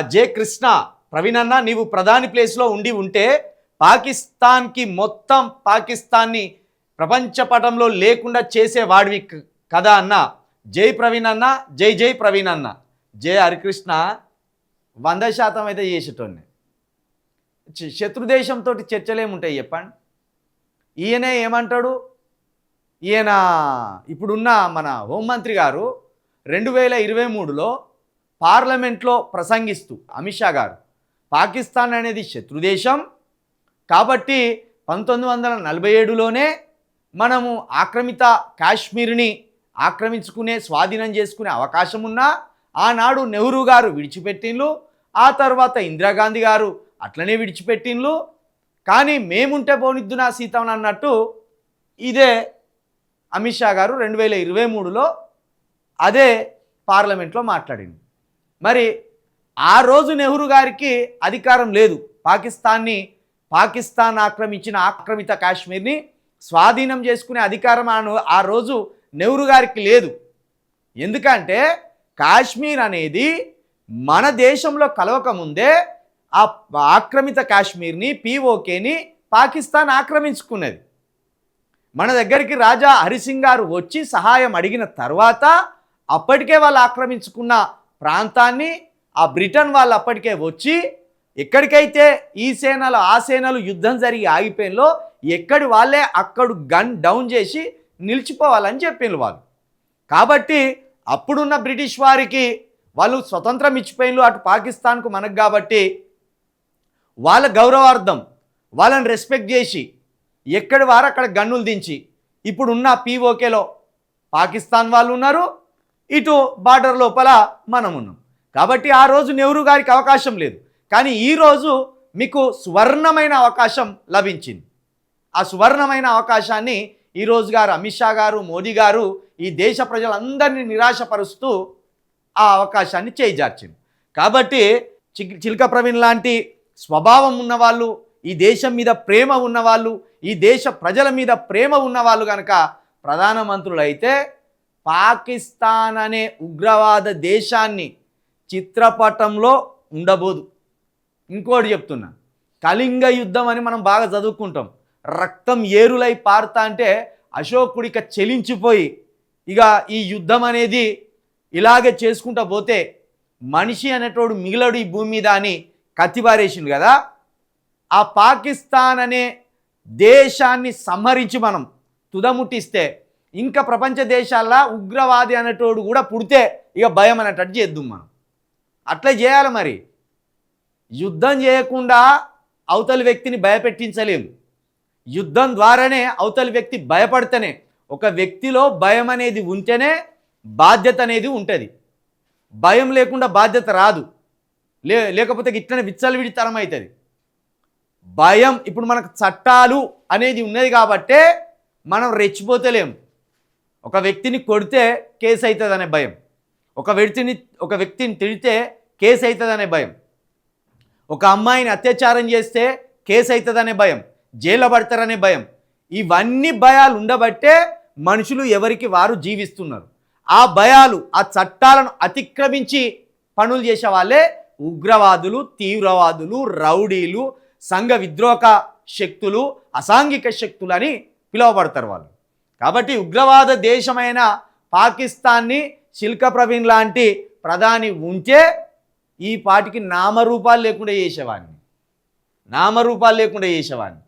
జే కృష్ణ ప్రవీణ్ అన్న నీవు ప్రధాని ప్లేస్లో ఉండి ఉంటే పాకిస్తాన్కి మొత్తం పాకిస్తాన్ని ప్రపంచ పటంలో లేకుండా చేసేవాడివి కదా అన్న? జై ప్రవీణ్ అన్న జై జై ప్రవీణ్ అన్న. జై హరికృష్ణ. వంద శాతం అయితే చేసేటోడిని. శత్రుదేశంతో చర్చలేముంటాయి చెప్పండి. ఈయనే ఏమంటాడు? ఈయన ఇప్పుడున్న మన హోంమంత్రి గారు రెండు వేల ఇరవై మూడులో పార్లమెంట్లో ప్రసంగిస్తూ అమిత్ షా గారు పాకిస్తాన్ అనేది శత్రుదేశం కాబట్టి పంతొమ్మిది వందల నలభై ఏడులోనే మనము ఆక్రమిత కాశ్మీర్ని ఆక్రమించుకునే స్వాధీనం చేసుకునే అవకాశం ఉన్నా ఆనాడు నెహ్రూ గారు విడిచిపెట్టిండ్లు. ఆ తర్వాత ఇందిరాగాంధీ గారు అట్లనే విడిచిపెట్టిండ్లు. కానీ మేముంటే పోనిద్దునా సీతమ్మని అన్నట్టు ఇదే అమిత్ షా గారు రెండు వేల ఇరవై మూడులో అదే పార్లమెంట్లో మాట్లాడింది మరి ఆ రోజు నెహ్రూ గారికి అధికారం లేదు. పాకిస్తాన్ని పాకిస్తాన్ ఆక్రమించిన ఆక్రమిత కాశ్మీర్ని స్వాధీనం చేసుకునే అధికారం ఆ- రోజు నెహ్రూ గారికి లేదు. ఎందుకంటే కాశ్మీర్ అనేది మన దేశంలో కలవకముందే ఆ ఆక్రమిత కాశ్మీర్ని పీఓకేని పాకిస్తాన్ ఆక్రమించుకున్నది. మన దగ్గరికి రాజా హరిసింగ్ గారు వచ్చి సహాయం అడిగిన తర్వాత అప్పటికే వాళ్ళు ఆక్రమించుకున్న ప్రాంతాన్ని ఆ బ్రిటన్ వాళ్ళు అప్పటికే వచ్చి ఎక్కడికైతే ఈ సేనలు ఆ సేనలు యుద్ధం జరిగి ఆగిపోయినలో ఎక్కడి వాళ్ళే అక్కడ గన్ డౌన్ చేసి నిలిచిపోవాలని చెప్పిండ్రు వాళ్ళు. కాబట్టి అప్పుడున్న బ్రిటిష్ వారికి వాళ్ళు స్వతంత్రం ఇచ్చిపోయినలు అటు పాకిస్తాన్కు మనకు కాబట్టి వాళ్ళ గౌరవార్థం వాళ్ళని రెస్పెక్ట్ చేసి ఎక్కడి వారు అక్కడ గన్నులు దించి ఇప్పుడున్న పీఓకేలో పాకిస్తాన్ వాళ్ళు ఉన్నారు ఇటు బార్డర్ లోపల మనం ఉన్నాం కాబట్టి ఆ రోజు నెహ్రూ గారికి అవకాశం లేదు. కానీ ఈరోజు మీకు సువర్ణమైన అవకాశం లభించింది. ఆ సువర్ణమైన అవకాశాన్ని ఈరోజు గారు అమిత్ షా గారు మోదీ గారు ఈ దేశ ప్రజలందరినీ నిరాశపరుస్తూ ఆ అవకాశాన్ని చేజార్చింది. కాబట్టి చి- చిల్క ప్రవీణ్ లాంటి స్వభావం ఉన్నవాళ్ళు ఈ దేశం మీద ప్రేమ ఉన్నవాళ్ళు ఈ దేశ ప్రజల మీద ప్రేమ ఉన్నవాళ్ళు కనుక ప్రధానమంత్రులు అయితే పాకిస్తాన్ అనే ఉగ్రవాద దేశాన్ని చిత్రపటంలో ఉండబోదు. ఇంకోటి చెప్తున్నా. కళింగ యుద్ధం అని మనం బాగా చదువుకుంటాం. రక్తం ఏరులై పారుతా అంటే అశోకుడు ఇక చెలించిపోయి ఇక ఈ యుద్ధం అనేది ఇలాగే చేసుకుంటా పోతే మనిషి అనేటోడు మిగిలడు ఈ భూమి మీద అని కత్తిపారేసిండు కదా. ఆ పాకిస్తాన్ అనే దేశాన్ని సంహరించి మనం తుదముట్టిస్తే ఇంకా ప్రపంచ దేశాల్లో ఉగ్రవాది అనేటోడు కూడా పుడితే ఇక భయం అనేటట్టు చేద్దాం మనం. అట్లే చేయాలి మరి. యుద్ధం చేయకుండా అవతలి వ్యక్తిని భయపెట్టించలేము. యుద్ధం ద్వారానే అవతలి వ్యక్తి భయపడితేనే ఒక వ్యక్తిలో భయం అనేది ఉంటేనే బాధ్యత అనేది ఉంటుంది. భయం లేకుండా బాధ్యత రాదు. లే లేకపోతే ఇట్లనే విచ్చలవిడితనం అవుతుంది భయం ఇప్పుడు మనకు చట్టాలు అనేది ఉన్నది కాబట్టే మనం రెచ్చిపోతలేము. ఒక వ్యక్తిని కొడితే కేసు అవుతుందనే భయం. ఒక వ్యక్తిని ఒక వ్యక్తిని తిడితే కేసు అవుతుందనే భయం. ఒక అమ్మాయిని అత్యాచారం చేస్తే కేసు అవుతుందనే భయం. జైల్లో పడతారనే భయం. ఇవన్నీ భయాలు ఉండబట్టే మనుషులు ఎవరికి వారు జీవిస్తున్నారు. ఆ భయాలు ఆ చట్టాలను అతిక్రమించి పనులు చేసే వాళ్ళే ఉగ్రవాదులు తీవ్రవాదులు రౌడీలు సంఘ విద్రోహక శక్తులు అసాంఘిక శక్తులు అని పిలువబడతారు వాళ్ళు. కాబట్టి ఉగ్రవాద దేశమైన పాకిస్తాన్ని శిల్క ప్రవీణ్ లాంటి ప్రధాని ఉంటే ఈ పాటికి నామరూపాలు లేకుండా చేసేవాడిని. నామరూపాలు లేకుండా చేసేవాడిని.